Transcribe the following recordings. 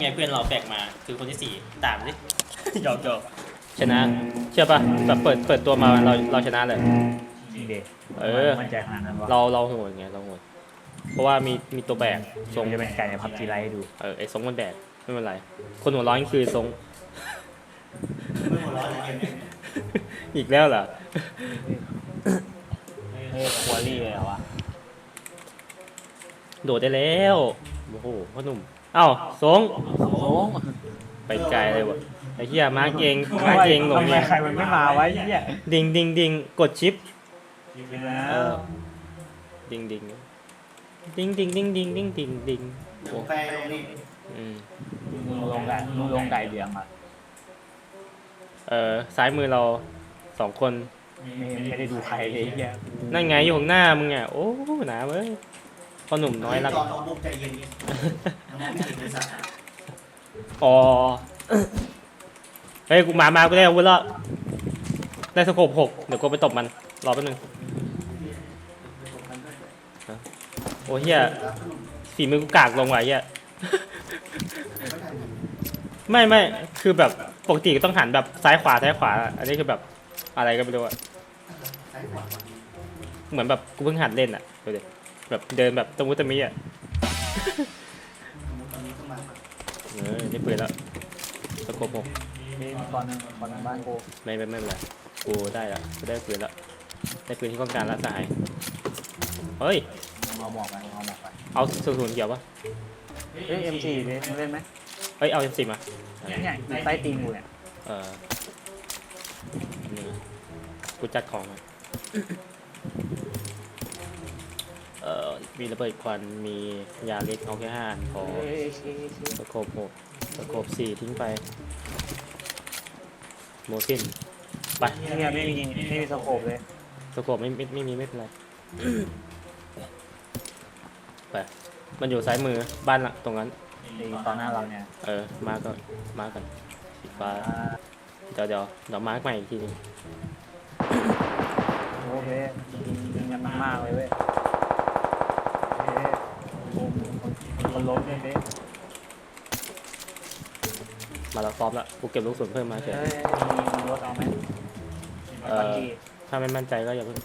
ไงเพื่อนเราแบกมาคือคนที่สี่ตามดิหยอกหยอกชนะ เชื่อป่ะแบบเปิดเปิดตัวมาเราเราชนะเลย จริงดิเออ มั่นใจขนาดนั้นวะเราเราโหดไงเราโหดเพราะว่ามีมีตัวแบกทรงจะเป็นไก่ในพับจีไลท์ให้ดูเออไอ้ทรงมันแบกไม่เป็นไร คนหัวร้อนคือทรง ไม่หัวร้อนเลยเกมนี้อีกแล้วเหรอเฮ้ยควอรี่เลยเหรอวะ โดดได้แล้ว โอ้โหพ่อหนุ่ม เอ้าทรงโอ้โหไปไกลเลยวะไอ้เหี้ยมาร์กเองมาร์กเองหลงทำไมเองใครมันไม่มาไวะไอ้เหี้ยดิงดิงดิงกดชิปแล้เอวอดิงดิงดิงดิงดิงดิงดิงดิงดิงเดี๋ยวผมแปลตรงนี้อืมมึงลงไก่มึงลงไก่เหลืองอะเออซ้ายมือเราสองคน ไม่ไม่ได้ดูใครเลยไอ้เหี้ยนั่นไงอยู่ข้างหน้ามึงอะโอ้หนาเว้ย พ่อหนุ่มน้อยรัก จอน้องบุ๊กใจเย็นนิดน้องบุ๊กไม่ถึงบริษัทอ๋อ เฮ้ย กูมา มากูได้อาวุธแล้ว ได้สโคปหกเดี๋ยวกูไปตบมัน รอแป๊บนึง โอ้เฮียฝีมือกูกากลงว่ะเฮียไม่ไม่คือแบบปกติก็ต้องหันแบบซ้ายขวาซ้ายขวา อันนี้คือแบบอะไรก็ไม่รู้อะซ้ายขวาเหมือนแบบกูเพิ่งหัดเล่นอะดูดิ แบบเดินแบบตะมุตะมิอะตอนนี้ก็มาเออได้ปืนแล้วสโคปหกมีตอนหนึงตอนหนึงบ้านกูไม่ไม่ไม่เป็นไรกูได้แล้วกูได้ปืนแล้วได้ปืนที่ต้องการแล้วสหาย เฮ้ย เอาหมอกไปเอาหมอกไปเอาสูนย์เกี่ยวปะเฮ้ย M4 เล่นเล่นไหมเฮ้ยเอาเอ็มสิมาเนี่ยอยู่ใต้ตีนกูเนี่ยเออนี่กูจัดของมา มีระเบิดควัน มียาเล็กเอาแค่ห้าอันพอเฮ้ยเฮ้ยเฮ้ยเฮ้ยสโคปหกสโคปสี่ทิ้งไปโมซินไปเนี่ยไม่มีไม่มีสโคปเลยสโคปไม่ไม่ไม่มีไม่เป็นไรไปมันอยู่ซ้ายมือบ้านหลังตรงนั้นไอ้ตอนหน้าเราเนี่ย เออ มาก็มากันสีฟ้าอ่าเดี๋ยวเดี๋ยวเดี๋ยวมาร์กใหม่อีกทีนึงโอเคยิงยิงกันมากๆเลยเว้ยเฮ้ยโอ้โห คนคนล้มเลยเว้ยมาแล้วพร้อมแล้วกูเก็บลูกศรเพิ่มมาเฉยเฮ้ยมีรถเอาไหมเออปักกี้ถ้าไม่มั่นใจก็อย่าเพิ่ง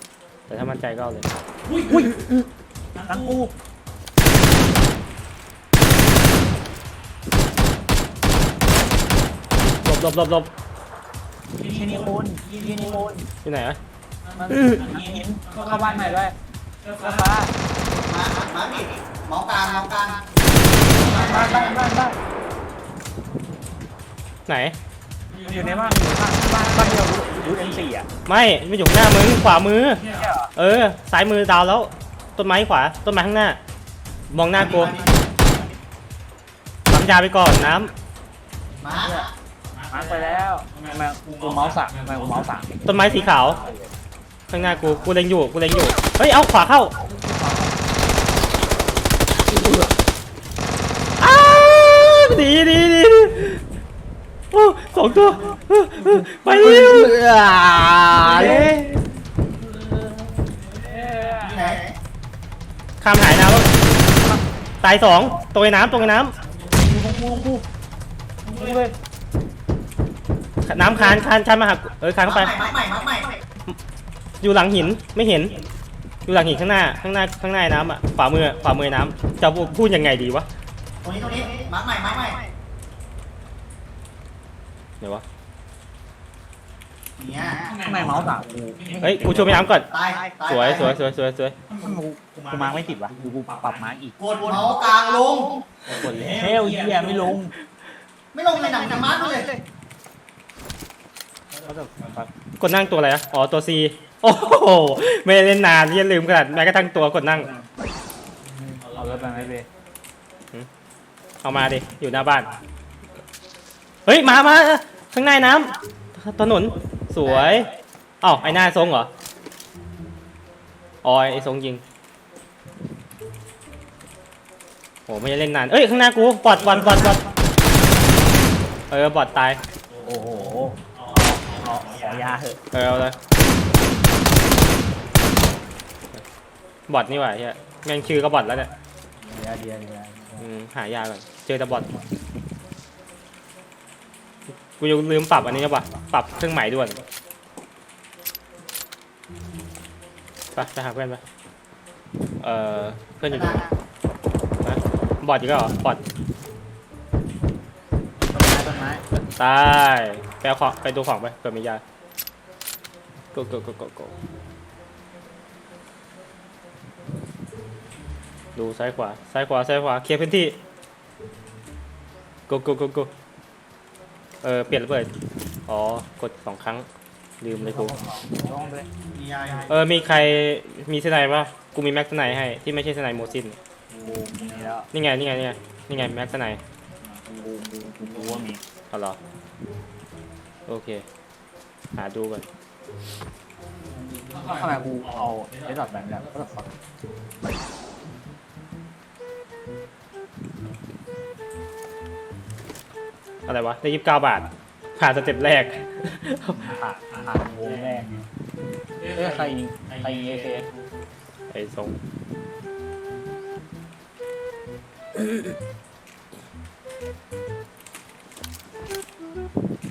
แต่ถ้ามั่นใจก็เอาเลยทั้งกูหลบหลบหลบหลบยิงนี่คนยิงนี่คนที่ไหนวะมันหินเข้าบ้านใหม่ด้วยเสื้อฟ้ามามาผิดเมาส์กลางเมาส์กลาง บ้านบ้านบ้านบ้านไหน อยู่ในบ้านอยู่บ้านบ้านบ้านเดียวรูเอ็มสี่อะไม่ไม่อยู่ข้างหน้ามึงขวามือ เนี่ยเหรอเออซ้ายมือดาวแล้ว ต้นไม้ขวา ต้นไม้ข้างหน้า มองหน้ากูปั๊มยาไปก่อนน้มามาไปแล้วทำไมกูเมาส์สั่งทำไมกูเมาส์สั่งำต้นไม้สีขาว ข้างหน้ากู กูเล็งอยู่ กูเล็งอยู่ เฮ้ย เอาขวาเข้าาวดีดีดีโอ้สองตัวไปเร็วอาเย้ที่ไหนข้ามหายน้ำแล้วตายสองตรงไอ้น้ำตรงไอ้น้ำน้ำคานคานคานมาหักเออคานเข้าไป อยู่หลังหินไม่เห็น อยู่หลังหินข้างหน้าข้างหน้าข้างหน้าน้ำอะขวามือขวามือน้ำจะพูดยังไงดีวะ ตรงนี้ตรงนี้มาใหม่มาใหม่เดี๋ยววะ เนี่ยทำไมเมาส์สั่งกูเฮ้ย กูช่วยไปน้ำก่อน ตายตาสวยสวยสวยสวยสวยกูกูมาร์กไม่ติดวะกูกูปรับมาร์กอีกกดเมาส์กลางลง กดเลยเฮลเฮียไม่ลงไม่ลงเลยหนังจะมาร์กเลยเขาจะแบบกดนั่งตัวอะไรอะอ๋อ ตัว C โอ้โห ไม่ได้เล่นนานที่ลืมขนาดแม้กระทั่งตัวกดนั่ง เอารถไปไหมเบ เอามาดิ อยู่หน้าบ้าน เฮ้ย มามาข้างในน้ำถนน สวยอ้าวไอ้หน้าทรงเหรออ๋อไอ้ทรงยิงโหไม่ได้เล่นนาน เอ้ย ข้างหน้ากูบอดบอดบอดบอดเออบอดตาย โอ้โหขอขอยาเถอะเออเอาเลยบอดนี่หว่าเฮียแม่งชื่อก็บอดแล้วเนี่ย เดียวเดียวเดียวอืมหายาก่อนเจอแต่บอดกูยังลืมปรับอันนี้นะวะปรับเครื่องหมายด่วนไปไปหาเพื่อนไปเอ่อเพื่อนอยู่ตรงไหนนะบอดอีกแล้วเหรอบอดต้นไม้ต้นไม้ตายไปเอาของไปดูของไปเกิดมียา go go go go go ดูซ้ายขวา ซ้ายขวา ซ้ายขวา เคลียร์พื้นที่ go go go go เออ เปลี่ยนระเบิด อ๋อ กดสองครั้ง ลืมเลยกูลงด้วยมียาอยู่เออ มีใคร มีสไนป์ป่ะกูมีแม็กสไนป์ให้ ที่ไม่ใช่สไนป์โมซินกูมีแล้วนี่ไง นี่ไง นี่ไง นี่ไงแม็กสไนป์กูกูกูกูว่ามีเอาเหรอ โอเค หาดูก่อนทำไมกูเอาได้ดอทแบบแบบก็ต้องฟัง อะไรวะ ได้ยี่สิบเก้าบาท ผ่านสเต็ปแรก ผ่านผ่านวงแรกเอ้ยใครยิงใครยิงเอเคไอ้ทรง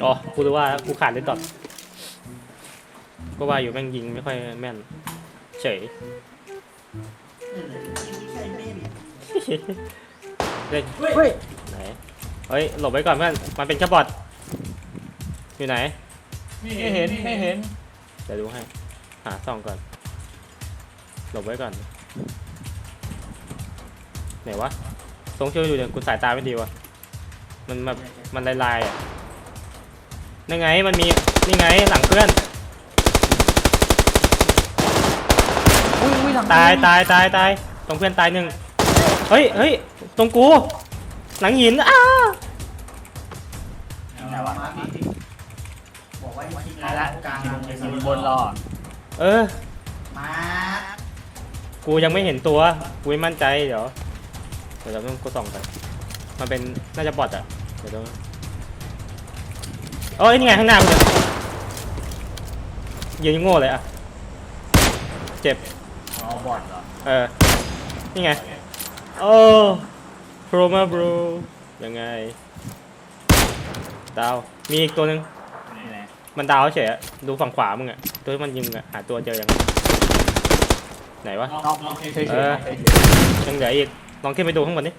อ๋อกูรู้ว่ากูขาดเลนดอทก็ว่าอยู่แม่งยิงไม่ค่อยแม่น เฉยใช่เม่นเฮ้ย เฮ้ยไหนเฮ้ยหลบไว้ก่อนเพื่อนมันเป็นแค่บอทอยู่ไหน ไม่เห็นไม่เห็นเดี๋ยวดูให้ หาส่องก่อน หลบไว้ก่อน ไหนวะทรงเชื่ออยู่เดี๋ยวกูสายตาไม่ดีวะ มันแบบมันลายๆอะนี่ไงมันมีนี่ไงหลังเพื่อน อุ้ยอุ้ยทำตายตายตายตายตรงเพื่อนตายหนึ่งเฮ้ยเฮ้ยตรงกู หลังหินอ้าไหนวะมาร์คดิบอกว่าให้ทิ้งตายละกลางอยู่บนรอเออ มาร์คกูยังไม่เห็นตัว กูไม่มั่นใจเดี๋ยว เดี๋ยวเราต้องกูส่องไปมันเป็นน่าจะบอทอะ เดี๋ยวต้องเอ้ยนี่ไงข้างหน้ามึงเนี่ยยืนโง่เลยอะ เจ็บ อ๋อบอดเหรอ เออ นี่ไง โอ้โป รมาบรูยังไง ดาว มีอีกตัวหนึ่งนี่ไงมันดาวเฉยอะดูฝั่งขวามึงอะตัวที่มันยิงมึงอะหาตัวเจอยัง ไหนวะนอกเฉยๆเออ เฉยยังเหลืออีกลองขึ้นไปดูข้างบนดิ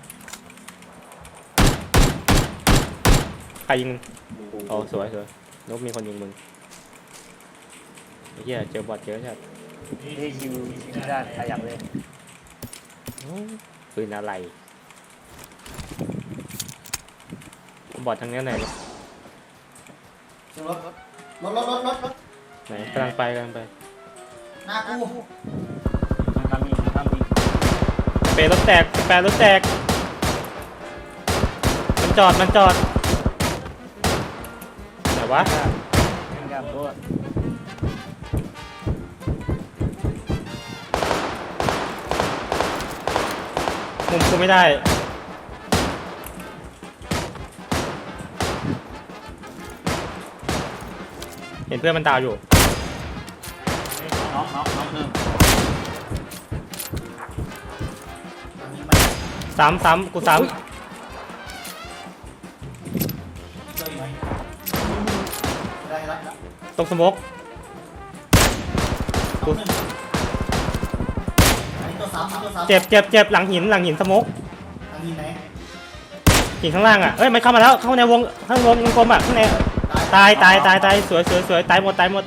ใครยิงมึงโอ้สวยสวยนกมีคนยิงมึงไอ้เหี้ยเจอบอทเยอะใช่ๆนี่คิวไม่ได้ใครอยากเล่นปืนอะไร บอททางนี้ไหนเนี่ยรถรถรถรถรถรถไหนกำลังไปกำลังไปหน้ากูมันทำมีมันทำมีเปรย์รถแตกแปรรถแตก มันจอดมันจอดไหนวะมันกับตัวมุมกูไม่ได้ พื่อนมันดาวอยู่น้องน้องน้องหนึ่งยิงไปซ้ำซ้ำกูซ้ช่วยไหมได้แล้วำตรงสโมกตัวหนึ่งอันนี้ตัวสามอันนี้ตัวสามเจ็บเจ็บเจ็บหลังหินหลังหินสโมกทางนี้ไหนหินข้างล่างอะเอ้ยมันเข้ามาแล้วเข้าในวงข้างบนวงกลมอะข้างใน ตายตายตายตายสวยสวยสวยตายหมดตายหมด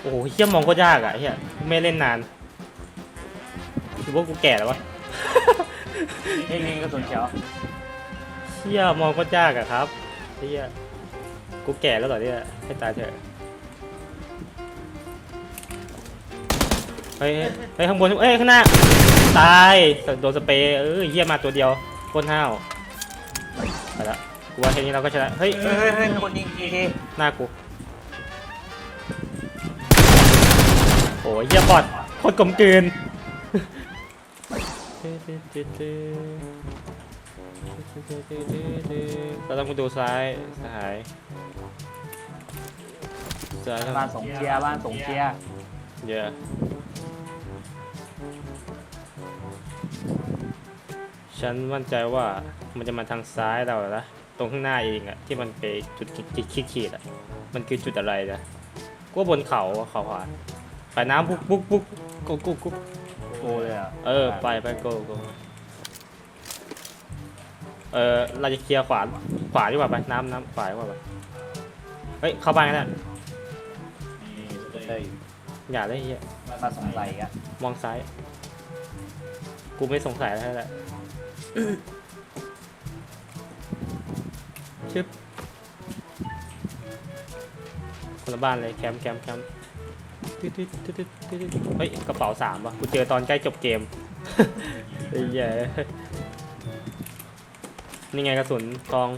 โอ้โหเฮียมองก็ยากอะเฮียไม่เล่นนานคิดว่ากูแก่แล้ววะนี่นี่กระสุนเขียวเฮียมองก็ยากอะครับเฮียกูแก่แล้วเหรอเนี่ยให้ตายเถอะเฮ้ยเฮ้ยเฮ้ยข้างบนเอ้ยข้างหน้าตายโดนสเปรย์เออเฮียมาตัวเดียวโคตรห้าวไปละ กูว่าแค่นี้เราก็ชนะ เฮ้ย เฮ้ยเฮ้ยเฮ้ยมีคนยิงเอเคหน้ากู โอ้ยเฮียบอดโคตรกลมกลืนเราต้องไปดูซ้ายสหายซ้ายบ้านสงเชียร์บ้านสงเชียร์เยอะฉันมั่นใจว่ามันจะมาทางซ้ายเราแล้วนะ ตรงข้างหน้าเองอะที่มันไปจุดขีดขีดๆอะมันคือจุดอะไรนะก็บนเขาอะเขาขวาไปน้ำปุ๊กปุ๊กปุ๊กกุ๊กกุ๊กกุ๊กโกเลยอะเออไปไปโกโกเออเราจะเคลียร์ขวาขวาดีกว่าไปน้ำน้ำขวาดีกว่าไปเฮ้ยเข้าบ้านกันนะนี่เต้ยอย่าเลยเฮียมาสงสัยอะมองซ้าย กูไม่สงสัยแล้วแหละ ชึบคนละบ้านเลยแคมป์แคมป์แคมป์ตึ๊ดตึ๊ดตึ๊ดตึ๊ดตึ๊ดตึ๊ดเฮ้ยกระเป๋าสามว่ะกูเจอตอนใกล้จบเกม ไอ้เหี้ยนี่ไงกระสุนทอง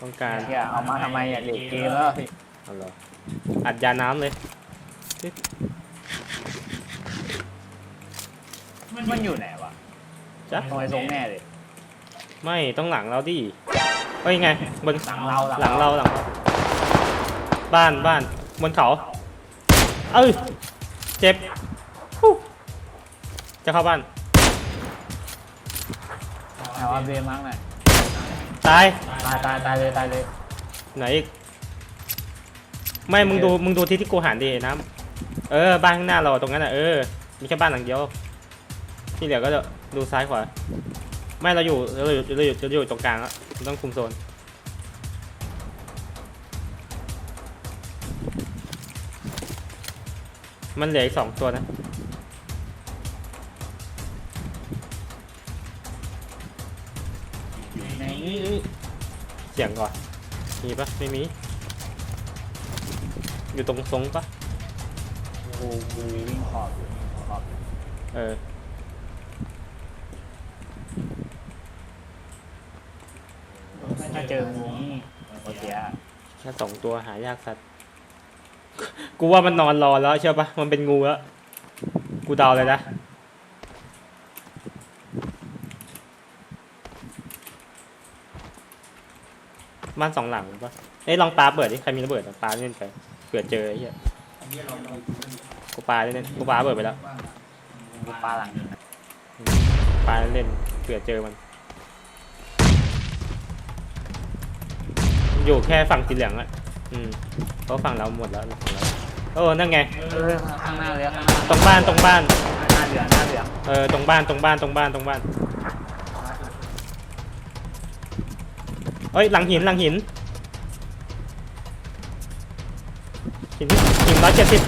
ต้องการเฮียเอามาทำไมอะเด็กเกมแล้วพี่เอาเหรออัดยาน้ำเลย มันอยู่ไหนวะจ้ะทำไมทรงแน่เลย ไม่ต้องหลังเราดิ เฮ้ยไงบนหลังเราหลังเราหลังเราบ้านบ้านบนเขาเอ้ยเจ็บฮู้จะเข้าบ้านเอาอาเบมั้งน่ะตายตายตายตายเลยตายเลยไหนอีกไม่มึงดูมึงดูที่ที่กูหันดิน้ำเออบ้านข้างหน้าเราตรงนั้นอะเออมีแค่บ้านหลังเดียวที่เหลือก็จะดูซ้ายขวาไม่เราอยู่เราอยู่เราอยู่เราอยู่ตรงกลางแล้วเรา ต้องคุมโซน มันเหลืออีกสองตัวนะในเสียงก่อน มีปะไม่มี อยู่ตรงทรงปะ กูกูวิ่งขอบอยู่ขอบเออ ถ้า เจองูนี่โอเคอะแค่สองตัวหายากสัตว์ กูว่ามันนอนรอแล้วเชื่อปะมันเป็นงูแล้ว กูเดาเลยนะ บ้านสองหลังปะเอ้ยลองปาเปิดดิ ใครมีระเบิดอะปาเล่นไป เผื่อเจอไอ้เหี้ยอันนี้เราเรากูปาเล่นๆกูปาเปิดไปแล้วบ้านกูปลาหลังนี่นะปาเล่นๆเผื่อเจอมัน อยู่แค่ฝั่งสีเหลืองอะอืมเพราะฝั่งเราหมดแล้วฝั่งเราโอ้นั่นไง เออข้างหน้าเลยข้างหน้าตรงบ้านตรงบ้าน หน้าเหลืองหน้าเหลืองเออตรงบ้านตรงบ้านตรงบ้านตรงบ้านเอ้ยหลังหินหลังหินหินหินร้อยเจ็ดสิบ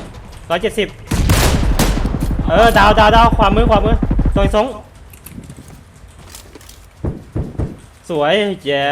ร้อยเจ็ดสิบเออดาวดาวดาวความมือความมือตรงสงสวยเย้